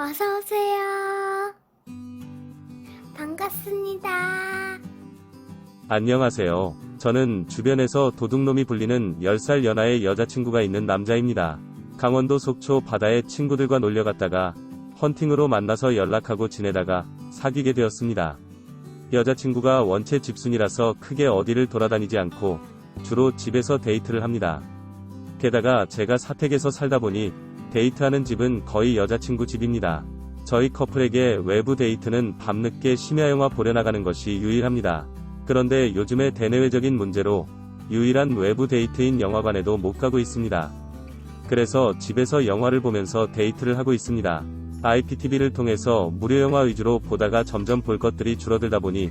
어서 오세요. 반갑습니다. 안녕하세요. 저는 주변에서 도둑놈이 불리는 10살 연하의 여자친구가 있는 남자입니다. 강원도 속초 바다에 친구들과 놀려갔다가 헌팅으로 만나서 연락하고 지내다가 사귀게 되었습니다. 여자친구가 원체 집순이라서 크게 어디를 돌아다니지 않고 주로 집에서 데이트를 합니다. 게다가 제가 사택에서 살다 보니 데이트하는 집은 거의 여자친구 집입니다. 저희 커플에게 외부 데이트는 밤늦게 심야 영화 보려 나가는 것이 유일합니다. 그런데 요즘에 대내외적인 문제로 유일한 외부 데이트인 영화관에도 못 가고 있습니다. 그래서 집에서 영화를 보면서 데이트를 하고 있습니다. IPTV를 통해서 무료 영화 위주로 보다가 점점 볼 것들이 줄어들다 보니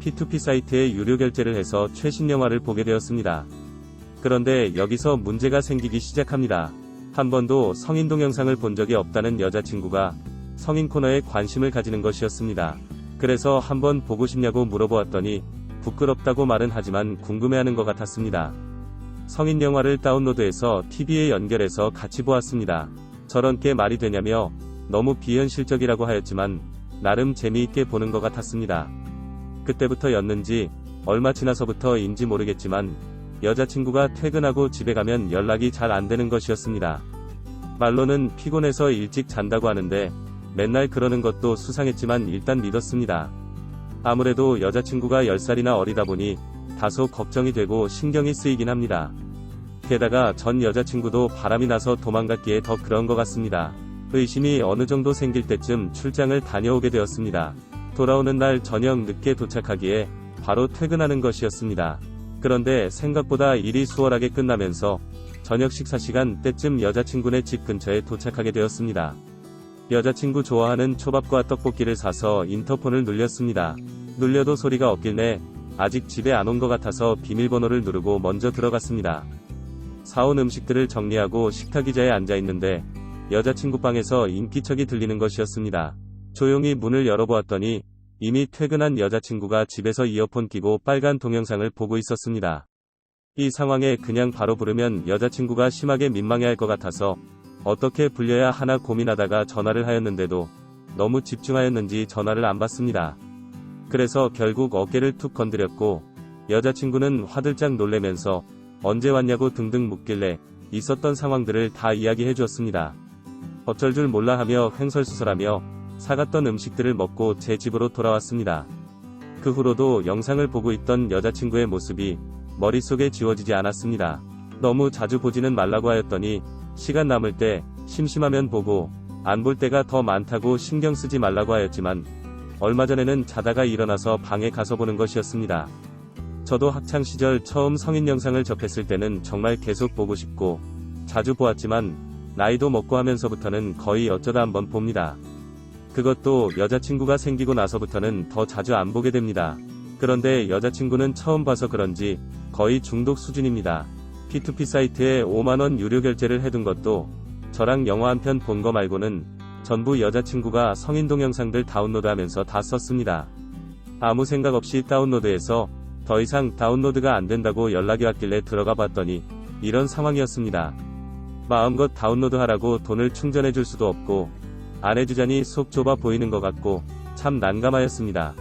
P2P 사이트에 유료 결제를 해서 최신 영화를 보게 되었습니다. 그런데 여기서 문제가 생기기 시작합니다. 한 번도 성인 동영상을 본 적이 없다는 여자친구가 성인 코너에 관심을 가지는 것이었습니다. 그래서 한번 보고 싶냐고 물어보았더니 부끄럽다고 말은 하지만 궁금해하는 것 같았습니다. 성인 영화를 다운로드해서 TV에 연결해서 같이 보았습니다. 저런 게 말이 되냐며 너무 비현실적이라고 하였지만 나름 재미있게 보는 것 같았습니다. 그때부터였는지 얼마 지나서부터인지 모르겠지만 여자친구가 퇴근하고 집에 가면 연락이 잘 안 되는 것이었습니다. 말로는 피곤해서 일찍 잔다고 하는데 맨날 그러는 것도 수상했지만 일단 믿었습니다. 아무래도 여자친구가 10살이나 어리다 보니 다소 걱정이 되고 신경이 쓰이긴 합니다. 게다가 전 여자친구도 바람이 나서 도망갔기에 더 그런 것 같습니다. 의심이 어느 정도 생길 때쯤 출장을 다녀오게 되었습니다. 돌아오는 날 저녁 늦게 도착하기에 바로 퇴근하는 것이었습니다. 그런데 생각보다 일이 수월하게 끝나면서 저녁 식사 시간 때쯤 여자친구네 집 근처에 도착하게 되었습니다. 여자친구 좋아하는 초밥과 떡볶이를 사서 인터폰을 눌렸습니다. 눌려도 소리가 없길래 아직 집에 안 온 것 같아서 비밀번호를 누르고 먼저 들어갔습니다. 사온 음식들을 정리하고 식탁 의자에 앉아 있는데 여자친구 방에서 인기척이 들리는 것이었습니다. 조용히 문을 열어보았더니 이미 퇴근한 여자친구가 집에서 이어폰 끼고 빨간 동영상을 보고 있었습니다. 이 상황에 그냥 바로 부르면 여자친구가 심하게 민망해할 것 같아서 어떻게 불려야 하나 고민하다가 전화를 하였는데도 너무 집중하였는지 전화를 안 받습니다. 그래서 결국 어깨를 툭 건드렸고 여자친구는 화들짝 놀래면서 언제 왔냐고 등등 묻길래 있었던 상황들을 다 이야기해 주었습니다. 어쩔 줄 몰라 하며 횡설수설하며 사갔던 음식들을 먹고 제 집으로 돌아왔습니다. 그 후로도 영상을 보고 있던 여자친구의 모습이 머릿속에 지워지지 않았습니다. 너무 자주 보지는 말라고 하였더니 시간 남을 때 심심하면 보고 안 볼 때가 더 많다고 신경 쓰지 말라고 하였지만 얼마 전에는 자다가 일어나서 방에 가서 보는 것이었습니다. 저도 학창 시절 처음 성인 영상을 접했을 때는 정말 계속 보고 싶고 자주 보았지만 나이도 먹고 하면서부터는 거의 어쩌다 한번 봅니다. 그것도 여자친구가 생기고 나서부터는 더 자주 안 보게 됩니다. 그런데 여자친구는 처음 봐서 그런지 거의 중독 수준입니다. P2P 사이트에 5만원 유료 결제를 해둔 것도 저랑 영화 한 편 본 거 말고는 전부 여자친구가 성인 동영상들 다운로드 하면서 다 썼습니다. 아무 생각 없이 다운로드해서 더 이상 다운로드가 안 된다고 연락이 왔길래 들어가 봤더니 이런 상황이었습니다. 마음껏 다운로드 하라고 돈을 충전해 줄 수도 없고 안 해주자니 속 좁아 보이는 것 같고 참 난감하였습니다.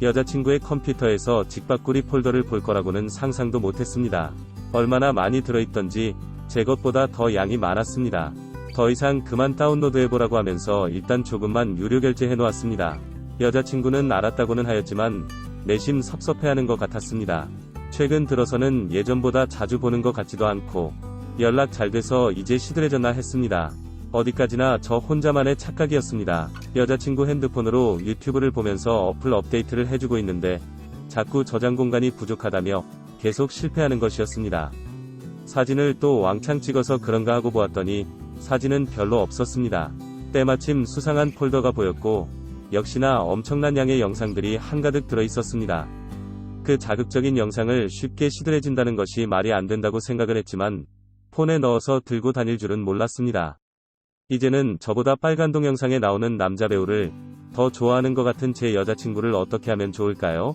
여자친구의 컴퓨터에서 직박구리 폴더를 볼 거라고는 상상도 못했습니다. 얼마나 많이 들어있던지 제 것보다 더 양이 많았습니다. 더 이상 그만 다운로드 해보라고 하면서 일단 조금만 유료 결제해 놓았습니다. 여자친구는 알았다고는 하였지만 내심 섭섭해하는 것 같았습니다. 최근 들어서는 예전보다 자주 보는 것 같지도 않고 연락 잘 돼서 이제 시들해졌나 했습니다. 어디까지나 저 혼자만의 착각이었습니다. 여자친구 핸드폰으로 유튜브를 보면서 어플 업데이트를 해주고 있는데 자꾸 저장 공간이 부족하다며 계속 실패하는 것이었습니다. 사진을 또 왕창 찍어서 그런가 하고 보았더니 사진은 별로 없었습니다. 때마침 수상한 폴더가 보였고 역시나 엄청난 양의 영상들이 한가득 들어 있었습니다. 그 자극적인 영상을 쉽게 시들해진다는 것이 말이 안 된다고 생각을 했지만 폰에 넣어서 들고 다닐 줄은 몰랐습니다. 이제는 저보다 빨간 동영상에 나오는 남자 배우를 더 좋아하는 것 같은 제 여자친구를 어떻게 하면 좋을까요?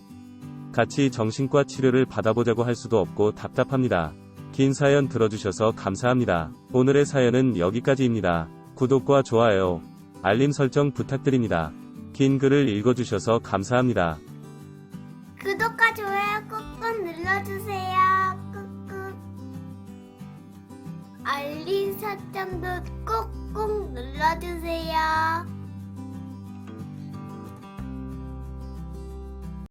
같이 정신과 치료를 받아보자고 할 수도 없고 답답합니다. 긴 사연 들어주셔서 감사합니다. 오늘의 사연은 여기까지입니다. 구독과 좋아요, 알림 설정 부탁드립니다. 긴 글을 읽어주셔서 감사합니다. 구독과 좋아요 꾹꾹 눌러주세요. 알림 설정도 꾹꾹 눌러주세요.